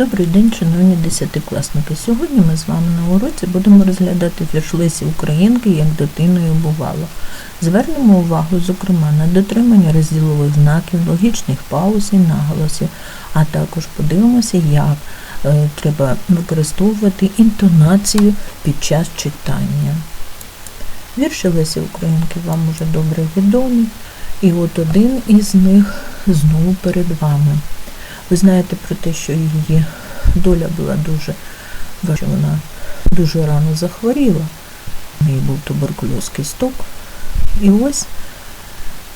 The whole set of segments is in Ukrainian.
Добрий день, шановні десятикласники. Сьогодні ми з вами на уроці будемо розглядати вірш Лесі Українки, як дитиною бувало. Звернемо увагу, зокрема, на дотримання розділових знаків, логічних пауз і наголосів, а також подивимося, як е, треба використовувати інтонацію під час читання. Вірші Лесі Українки вам уже добре відомі, і от один із них знову перед вами. Ви знаєте про те, що її доля була дуже важка, вона дуже рано захворіла. У неї був туберкульоз кісток. І ось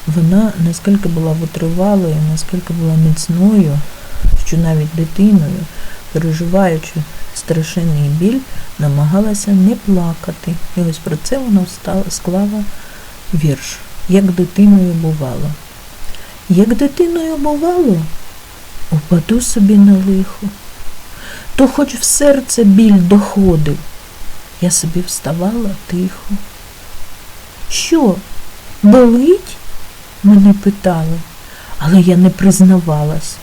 вона наскільки була витривалою, наскільки була міцною, що навіть дитиною, переживаючи страшенний біль, намагалася не плакати. І ось про це вона склала вірш, як дитиною бувало. Як дитиною бувало, упаду собі на лихо, то хоч в серце біль доходив, я собі вставала тихо. Що, болить? мене питали, але я не признавалась.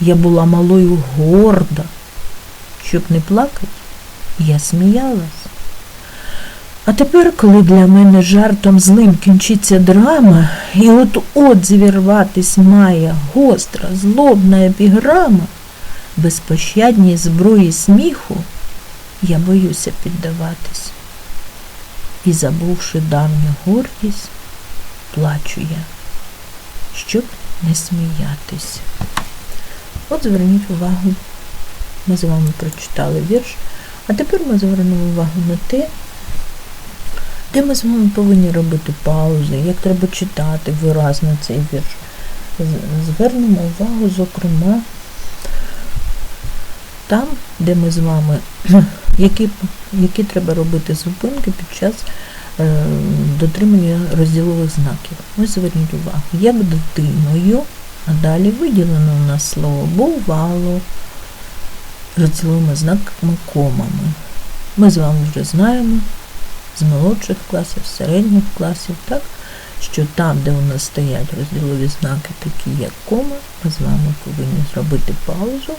Я була малою горда. Щоб не плакати, я сміялась. А тепер, коли для мене жартом злим кінчиться драма, і от от зірватись має гостра, злобна епіграма, безпощадній зброї сміху, я боюся піддаватись. І, забувши давню гордість, плачу я, щоб не сміятись. От зверніть увагу, ми з вами прочитали вірш, а тепер ми звернемо увагу на те, де ми з вами повинні робити паузи, як треба читати виразно цей вірш. Звернемо увагу, зокрема, там, де ми з вами, які, які треба робити зупинки під час е, дотримання розділових знаків. Ось зверніть увагу, як дитиною, а далі виділено у нас слово бувало розділовими знаками комами. Ми з вами вже знаємо, з молодших класів, з середніх класів, так? що там, де у нас стоять розділові знаки, такі як кома, ми з вами повинні зробити паузу,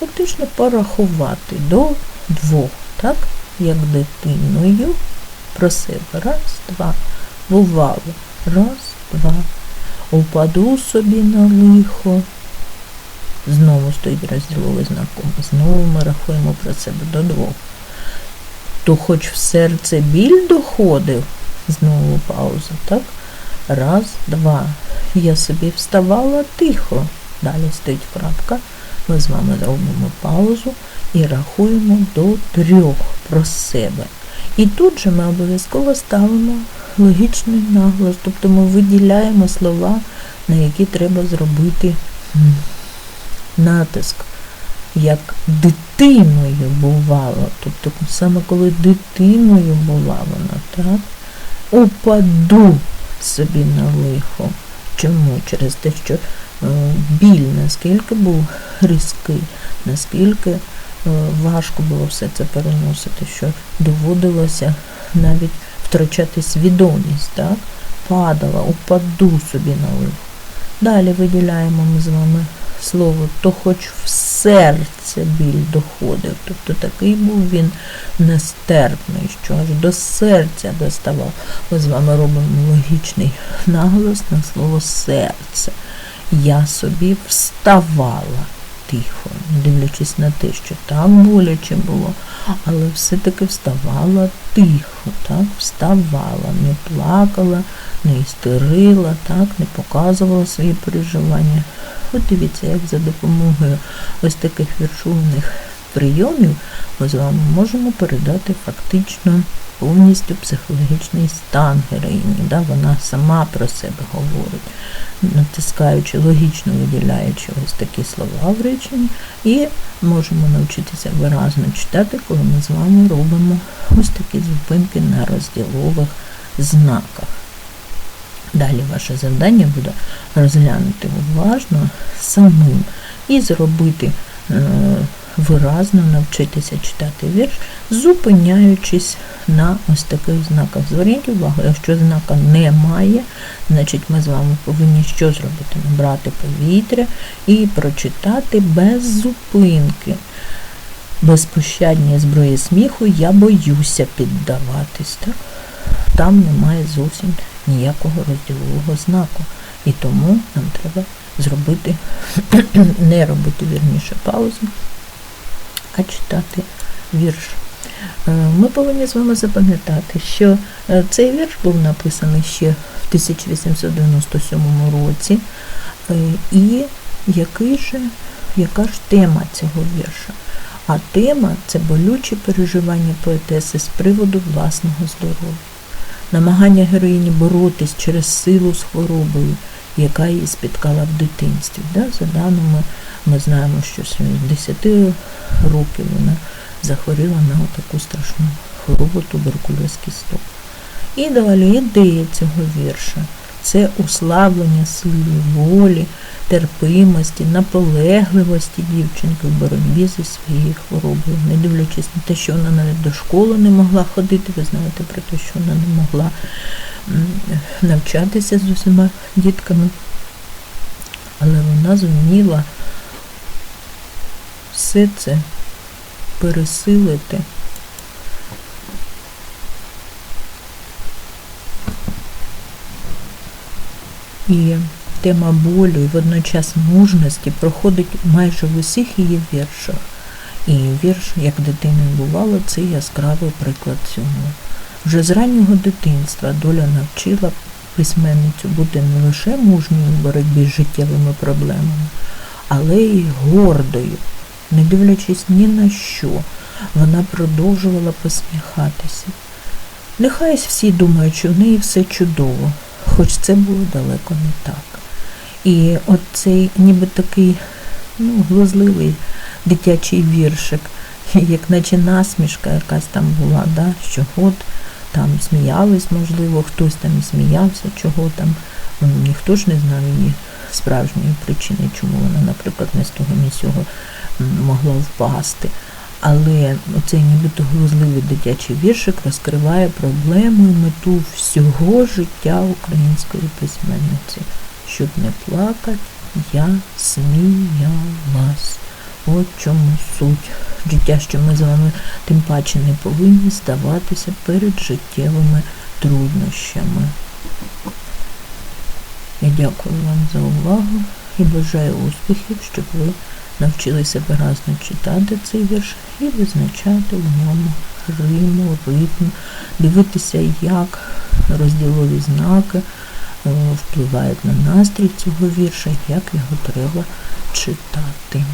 фактично порахувати до двох, так? як дитиною про себе. Раз, два. Бувало. Раз, два. Упаду собі на лихо. Знову стоїть розділовий знак кома. Знову ми рахуємо про себе до двох то хоч в серце біль доходив, знову пауза, так? Раз, два. Я собі вставала тихо. Далі стоїть крапка. Ми з вами робимо паузу і рахуємо до трьох про себе. І тут же ми обов'язково ставимо логічний наголос, тобто ми виділяємо слова, на які треба зробити натиск як дитиною бувало, тобто саме коли дитиною була вона, так? Упаду собі на лихо. Чому? Через те, що е, біль наскільки був різкий, наскільки е, важко було все це переносити, що доводилося навіть втрачати свідомість, так? Падала, упаду собі на лихо. Далі виділяємо ми з вами слово, то хоч в серце біль доходив. Тобто такий був він нестерпний, що аж до серця доставав. Ми з вами робимо логічний наголос на слово серце. Я собі вставала тихо, не дивлячись на те, що так боляче було, але все-таки вставала тихо, так, вставала, не плакала, не істерила, так, не показувала свої переживання. От дивіться, як за допомогою ось таких віршованих прийомів ми з вами можемо передати фактично повністю психологічний стан героїні. Да? Вона сама про себе говорить, натискаючи, логічно виділяючи ось такі слова в реченні, і можемо навчитися виразно читати, коли ми з вами робимо ось такі зупинки на розділових знаках. Далі ваше завдання буде розглянути уважно самим і зробити е, виразно навчитися читати вірш, зупиняючись на ось таких знаках. Зверніть увагу, якщо знака немає, значить ми з вами повинні що зробити? Набрати повітря і прочитати без зупинки. Безпощадні зброї сміху я боюся піддаватись. Так? Там немає зовсім ніякого розділового знаку. І тому нам треба зробити, не робити вірніше паузу, а читати вірш. Е, Ми повинні з вами запам'ятати, що е, цей вірш був написаний ще в 1897 році. Е, І який же, яка ж тема цього вірша? А тема це болючі переживання поетеси з приводу власного здоров'я, намагання героїні боротись через силу з хворобою, яка її спіткала в дитинстві. Да? За даними ми знаємо, що з 10 років вона захворіла на таку страшну хворобу туберкульоз кісток. І далі ідея цього вірша це услаблення сили волі, терпимості, наполегливості дівчинки в боротьбі зі своєю хворобою, не дивлячись на те, що вона навіть до школи не могла ходити, ви знаєте про те, що вона не могла навчатися з усіма дітками, але вона зуміла все це пересилити. І тема болю і водночас мужності проходить майже в усіх її віршах. І вірш, як дитиною бувало, це яскравий приклад цього. Вже з раннього дитинства доля навчила письменницю бути не лише мужньою в боротьбі з життєвими проблемами, але й гордою, не дивлячись ні на що, вона продовжувала посміхатися. Нехай всі думають, що в неї все чудово, хоч це було далеко не так. І от цей ніби такий ну, глузливий дитячий віршик, як наче насмішка якась там була, да, що от там сміялись, можливо, хтось там сміявся, чого там. Ну, ніхто ж не знав її справжньої причини, чому вона, наприклад, не з того ні з цього могла впасти. Але оцей нібито глузливий дитячий віршик розкриває проблему і мету всього життя української письменниці. Щоб не плакать, я сміялась. От чому суть. Життя, що ми з вами тим паче не повинні здаватися перед життєвими труднощами. Я дякую вам за увагу і бажаю успіхів, щоб ви навчилися виразно читати цей вірш і визначати в ньому риму, ритм, дивитися, як розділові знаки е, впливають на настрій цього вірша, як його треба читати.